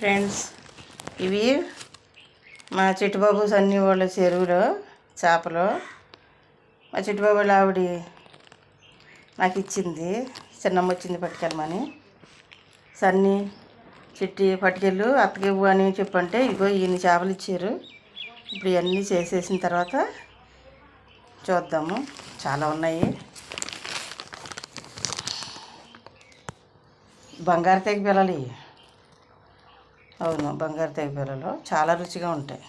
Friends ఇవి మా చిట్టుబాబు సన్ని వాళ్ళ చెరువులో చేపలు. మా చిట్టుబాబు వాళ్ళ ఆవిడ నాకు ఇచ్చింది చిన్నమ్మ వచ్చింది పట్టుకెళ్ళమని. సన్ని చిట్టి పట్టుకెళ్ళు అత్తకివ్వు అని చెప్పంటే ఇగో ఈయన చేపలు ఇచ్చారు. ఇప్పుడు ఇవన్నీ చేసేసిన తర్వాత చూద్దాము. చాలా ఉన్నాయి. బంగారు తెగ పిల్లలు అవును బంగారు తెగ చాలా రుచిగా ఉంటాయి.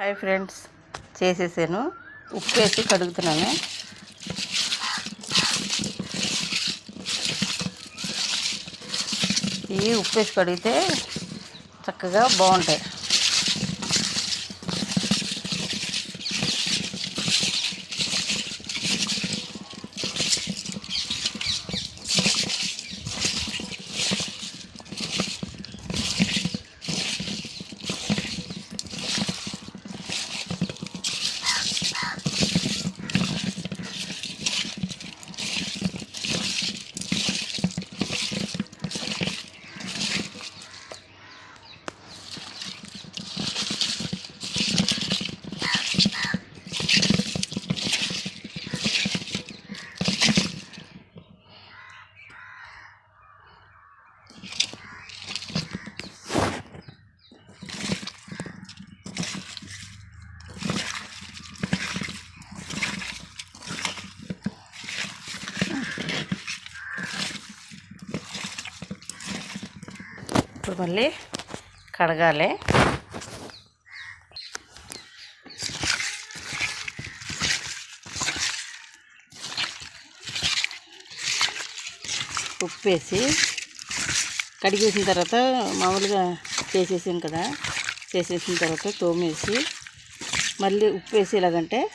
హాయ్ ఫ్రెండ్స్ చేసేసాను. ఉప్పు వేసి కడుగుతున్నాను. ఇవి ఉప్పు వేసి కడిగితే చక్కగా బాగుంటాయి. ఇప్పుడు మళ్ళీ కడగాలి. ఉప్పు వేసి కడిగేసిన తర్వాత మామూలుగా చేసేసాం కదా. చేసేసిన తర్వాత తోమేసి మళ్ళీ ఉప్పు వేసి ఎలాగంటే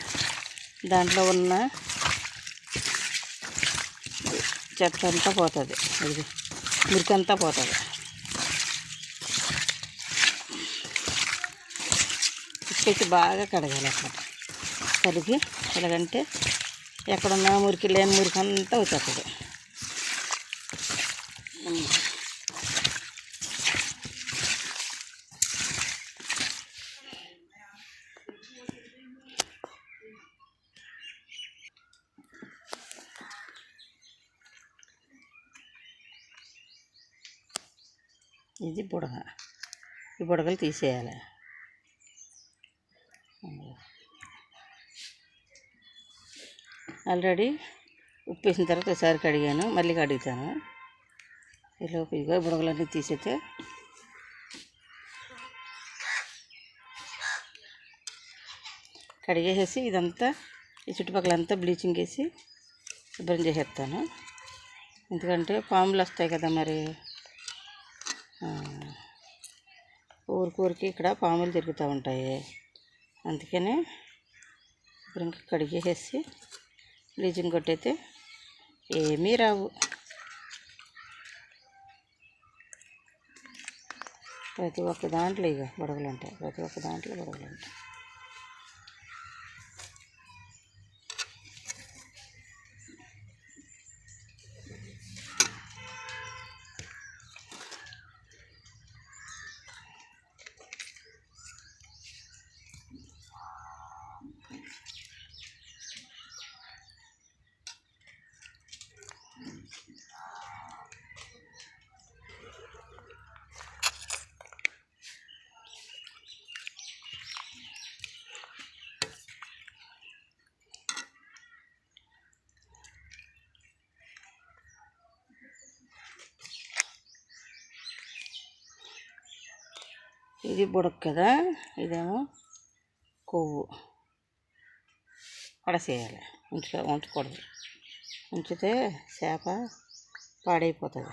దాంట్లో ఉన్న చెత్త అంతా పోతుంది. ఇది మురికంతా పోతుంది. ఉప్పేసి బాగా కడగాలి అక్కడ కడిగి ఎలాగంటే ఎక్కడున్న మురికి లేని మురికి అంతా వచ్చేస్తుంది ఇది బుడగ ఈ బుడగలు తీసేయాలి. ఆల్రెడీ ఉప్పు వేసిన తర్వాత ఒకసారి కడిగాను మళ్ళీ కడుగుతాను. ఈలోపు ఇగో బుడగలన్నీ తీసేస్తే కడిగేసేసి ఇదంతా ఈ చుట్టుపక్కలంతా బ్లీచింగ్ వేసి శుభ్రం చేసేస్తాను. ఎందుకంటే పాములు వస్తాయి కదా మరి. ఊరికూరికి ఇక్కడ పాములు తిరుగుతూ ఉంటాయి. అందుకనే ఇప్పుడు ఇంకా కడిగేసేసి బ్లీచింగ్ కొట్టయితే ఏమీ రావు. ప్రతి ఒక్క దాంట్లో ఇక బుడగలు ఉంటాయి. ప్రతి ఒక్క దాంట్లో బుడగలు ఉంటాయి. ఇది బుడక కదా ఇదేమో కొవ్వు. పడసేయాలి. ఉంచుకో ఉంచకూడదు. ఉంచితే చేప పాడైపోతుంది.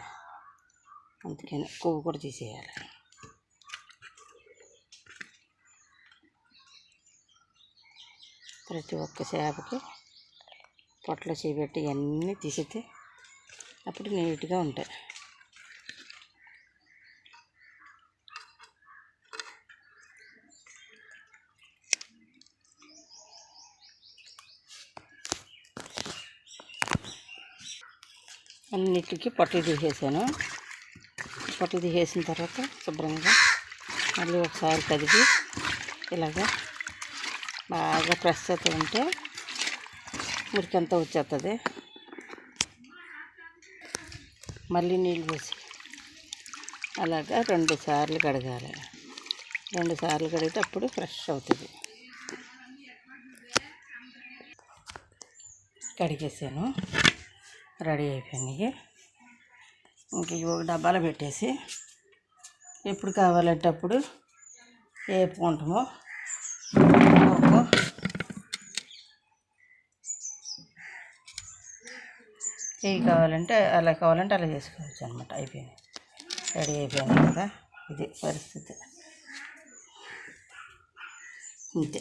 అందుకని కొవ్వు కూడా తీసేయాలి. ప్రతి ఒక్క చేపకి పొట్టలో చేపెట్టి ఇవన్నీ తీసితే అప్పుడు నీట్గా ఉంటాయి. అన్నిటికీ పట్టు తీసేసాను. పట్టి తీసేసిన తర్వాత శుభ్రంగా మళ్ళీ ఒకసారి కదిపి ఇలాగా బాగా ప్రెస్ అవుతూ ఉంటే మురికంతా వచ్చేస్తుంది మళ్ళీ నీళ్ళు పోసి అలాగా రెండు సార్లు కడగాలి. రెండు సార్లు కడిగితే అప్పుడు ఫ్రెష్ అవుతుంది. కడిగేసాను. రెడీ అయిపోయినాయి ఇంక. ఇవి ఒక డబ్బాలో పెట్టేసి ఎప్పుడు కావాలంటే అప్పుడు వేపుకుంటామో ఇవి కావాలంటే అలా కావాలంటే అలా చేసుకోవచ్చు అనమాట అయిపోయింది. రెడీ అయిపోయింది కదా. ఇది పరిస్థితి. అంతే